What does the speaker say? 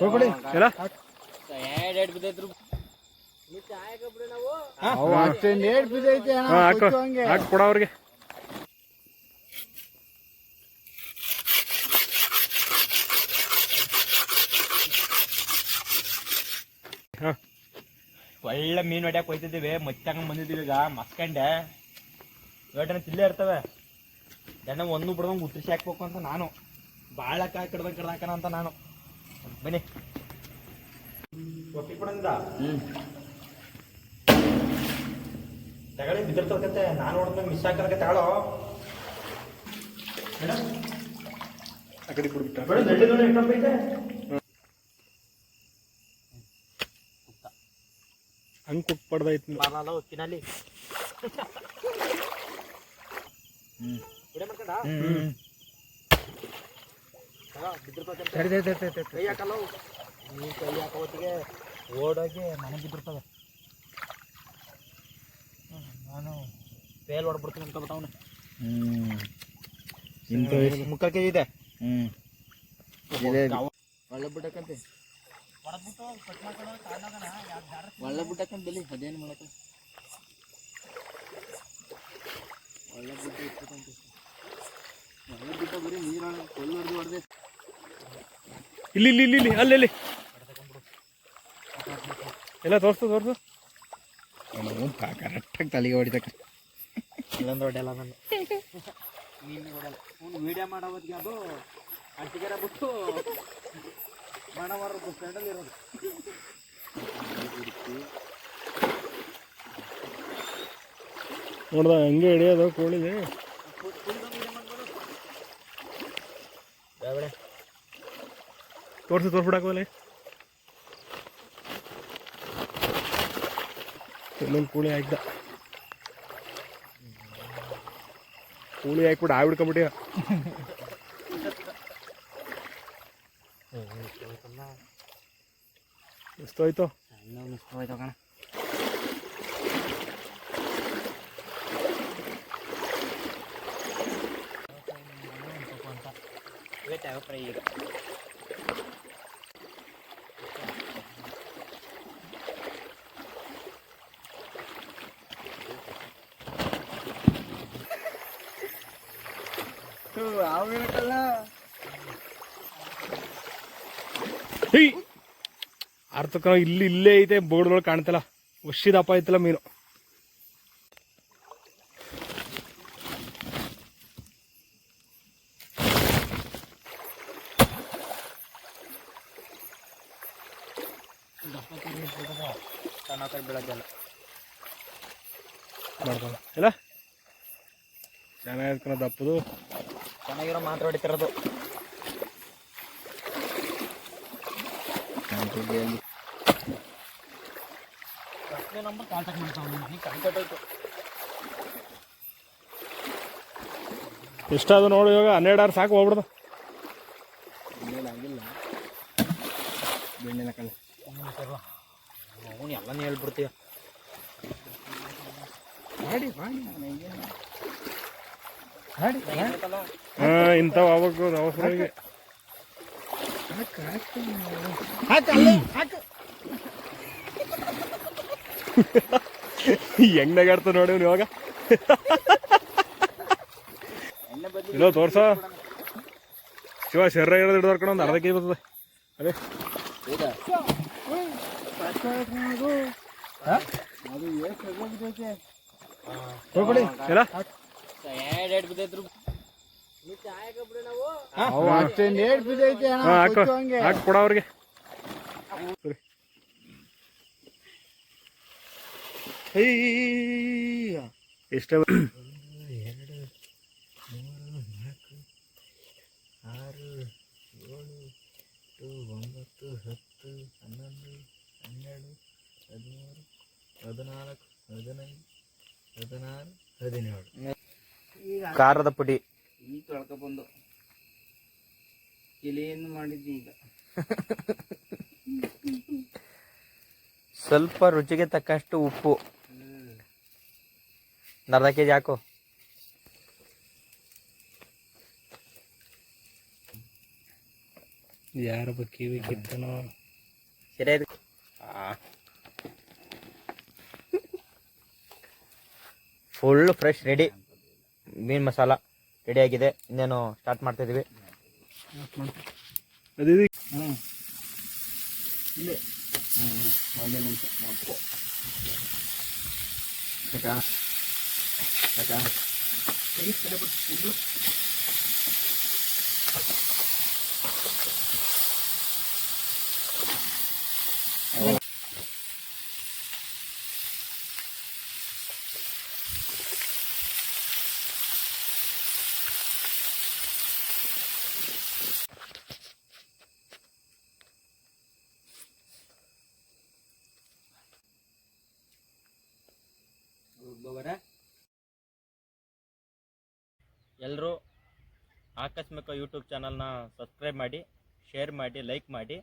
ಹೋಗ್ಬಿಡಿ. ಎಲ್ಲ? ಅವು ಅಷ್ಟೇನ್ ಏಟ್ ಬಿದ್ದೈತೆ ಅಣ್ಣ, ಹಾ ಹಾಕು. ಕೊಚ್ಚು ಹಂಗೆ. ಹಾಕು ಕೊಡ ಅವ್ರಿಗೆ. ಹಾ. ಒಳ್ಳೆ ಮೀನ್ ಹೊಡ್ಯಾಕ್ ಹೋಯ್ತಿದ್ದೀವಿ ಮಚ್ಚಂಗ ಬಂದಿದ್ದೀವಿ ಈಗ ಮಸ್ಕಂಡೆ. ಏಟನ ತಿಲ್ಲೇ ಇರ್ತವೆ. ಎಣ್ಣ ಒಂದು ಬಿಡ್ದಂಗೆ ಉತ್ತರಿಸಿ ಹಾಕ್ಬೇಕು ಅಂತ ನಾನು. ಭಾಳ ಕಾಯಿ ಕಡ್ದಂಗೆ ಕಡ್ದಾಕನ ಅಂತ ನಾನು. ಬನ್ನಿ. ಒಪ್ಪಿ ಕೊಡಂದ ತಗೊಳ್ಳಿ ಬಿದ್ದಿರ್ತದಕತ್ತೆ ನಾನು ನೋಡಿದ್ಮೇಲೆ ಮಿಸ್ ಹಾಕಲಕ್ಕೆ ತಗೊಳ್ಳೋ ಆ ಕಡೆ ಮೇಡಮ್ ದೊಡ್ಡ ನೋಡಿ ಎಷ್ಟೊಂದು ಐತೆ. ಹಂಗೆ ಕುಟ್ಬಾರ್ದಾಯ್ತು ಪಡ್ದೈತಿ ಹ್ಮ್. ತಡಿ. ಓಡೋಗಿ ಮನೆ ಬಿದ್ದಿರ್ತದೆ ನಾನು ಫೇಲ್ ಹೊಡ್ಬಿಡ್ತೀನಿ ಅನ್ಕೊಬಿಟ್ಟವನು ಮುಕ್ಕಾಲ್ ಕೆ ಜಿ ಇದೆ ಇದು. ಒಳ್ಳೆ ಬಿಟ್ಟಕ್ಕಂತೆ ಒಳ್ಳೆ ಬಿಟ್ಟಕ್ಕಂತ ಬೆಲಿ ಅದೇನು ಮಾಡಕ್ಕ ಒಳ್ಳೆ ಬಿಟ್ಟು ಇಟ್ಬೇಕಂತೆ ಒಳ್ಳೆ ಬಿಟ್ಟ ಬರೀ ನೀರು ಕೊಲ್ಲು ಹೊಡೆದು ಹೊಡೆದೆ ಇಲ್ಲಿ ಇಲ್ಲಿ ಇಲ್ಲಿ ಇಲ್ಲಿ ಅಲ್ಲಿ ಇಲ್ಲಿ ಎಲ್ಲ ತೋರಿಸು ತೋರಿಸು. ಕರೆಕ್ಟಾಗಿ ತಲೆಗೆ ಹೊಡಿತಕ್ಕ ಇಲ್ಲಂದ್ರೆ ಹೊಡೆಯಲ್ಲ ನಾನು ನೀನು ಹೊಡೆಯಲ್ಲ ಅವ್ನು ವೀಡಿಯೋ ಮಾಡೋ ಹೊತ್ತಿಗೆ ಅದು ಅಟ್ಟಿಗೆರ ಬಿಟ್ಟು ಮಣವಾರ ಬಸ್ ಸ್ಟ್ಯಾಂಡಲ್ಲಿ ಇರೋದು. ನೋಡ್ದ ಹಂಗೆ ಹಿಡಿಯೋದು ಕೋಳಿದೆ ಬೇಡ. ತೋರ್ಸು ತೋರ್ಸ್ಬಿಡಾಕಲ್ಲಿ ಇನ್ನೊಂದು ಕೂಳಿ ಹಾಕ್ದ. ಕೂಳಿ ಹಾಕ್ಬಿಟ್ಟು ಆ ಹಿಡ್ಕೊಂಬಿಟ್ಟಿಯ ಎಷ್ಟು ಆಯ್ತು? ಹೋಯ್ತು ಕಣ ಇವತ್ತು ಯಾವ ಫ್ರೈ ಈಗ ಅವಿರಕ್ಕಲ್ಲ ಹೇ! ಅರ್ಥಕ ಇಲ್ಲಿ ಇಲ್ಲೇ ಐತೆ ಬೋರ್ಡ್ದೊಳಗೆ ಕಾಣ್ತಲ್ಲ. ವರ್ಷಿದಪ್ಪ ಐತಲ್ಲ ಮೀನು. ಬೆಳಗ್ಗೆಲ್ಲ ಇಲ್ಲ ಚೆನ್ನಾಗಿ ಕಣ ದಪ್ಪದು. ಚೆನ್ನಾಗಿರೋ ಮಾತ್ರ ಇಷ್ಟ ಅದು ನಂಬರ್ ಕಾಂಟ್ಯಾಕ್ಟ್ ಮಾಡ್ತಾವೆ ಕಾಂಟ್ಯಾಕ್ಟ್ ಆಯ್ತು. ಎಷ್ಟಾದ್ರು ನೋಡು ಇವಾಗ ಹನ್ನೆರಡು ಆರು ಸಾಕು ಹೋಗ್ಬಿಡ್ದು. ಆಗಿಲ್ಲ. ಬೆಣ್ಣೆನ ಕಳ್ಳ ಅವನು ಎಲ್ಲನೇ ಹೇಳ್ಬಿಡ್ತೀಯ. ಮಾಡಿ ಮಾಡಿ ನಾನು ಇಂಥವು ಅವಾಗ ಅವಸರಾಗಿ ಹೆಂಗ್ ನಗಾಡ್ತ ನೋಡಿ ಇವಾಗ. ಇಲ್ಲೋ ತೋರ್ಸ. ಶಿವ ಶರೀರ ಇರೋದು ಹಿಡಿದು ಕಣ ಒಂದು ಅರ್ಧ ಕೆ ಜಿ ಬರ್ತದೆ. ಅದೇ. ಹೋಗ್ಬಿಡಿ ಎಲ್ಲ? ಎರಡು ಬಿದ್ದೈತ್ರು ಅವು ಅಷ್ಟೇನ್ ಏಟ್ ಬಿದ್ದೈತೆ ಅಣ್ಣ, ಹಾಕು ಕೊಚ್ಚು ಹಂಗೆ. ಹಾಕು ಕೊಡ ಅವ್ರಿಗೆ ಸರಿ ಅಯ್ಯ. ಎಷ್ಟೇ ಎರಡು ಮೂರು ನಾಲ್ಕು ಆರು ಏಳು ಎಂಟು ಒಂಬತ್ತು ಹತ್ತು ಹನ್ನೊಂದು ಹನ್ನೆರಡು ಹದಿಮೂರು ಹದಿನಾಲ್ಕು ಹದಿನೈದು ಹದಿನಾರು ಹದಿನೇಳು ಖಾರದ ಪುಡಿ. ಈಗ ತೊಳ್ಕೊ ಬಂದು. ಕ್ಲೀನ್ ಮಾಡಿದ್ದಿ ಈಗ. ಸ್ವಲ್ಪ ರುಚಿಗೆ ತಕ್ಕಷ್ಟು ಉಪ್ಪು. ಅರ್ಧ ಕೆಜಿ ಹಾಕು. ಯಾರ ಬಗ್ಗೆ ಕಿತ್ತನೋ. ಸರಿ ಆಯ್ತು ಫುಲ್ ಫ್ರೆಶ್ ರೆಡಿ ಮೀನು ಮಸಾಲ ರೆಡಿ ಆಗಿದೆ. ಇನ್ನೇನು ಸ್ಟಾರ್ಟ್ ಮಾಡ್ತಾ ಇದೀವಿ ಅದೇ ಹ್ಞೂ ಇಲ್ಲೇ. ಹ್ಞೂ ಒಂದೇ ನಿಮಿಷ ಮಾಡ್ಕೊ ಸಾಕಾ ಸಾಕಾ ತೆಗಿ, ತಲೆ ಬಿಟ್ಟು, ಎಲ್ಲರೂ ಆಕಸ್ಮಿಕ ಯೂಟ್ಯೂಬ್ ಚಾನಲ್ನ ಸಬ್ಸ್ಕ್ರೈಬ್ ಮಾಡಿ ಶೇರ್ ಮಾಡಿ ಲೈಕ್ ಮಾಡಿ.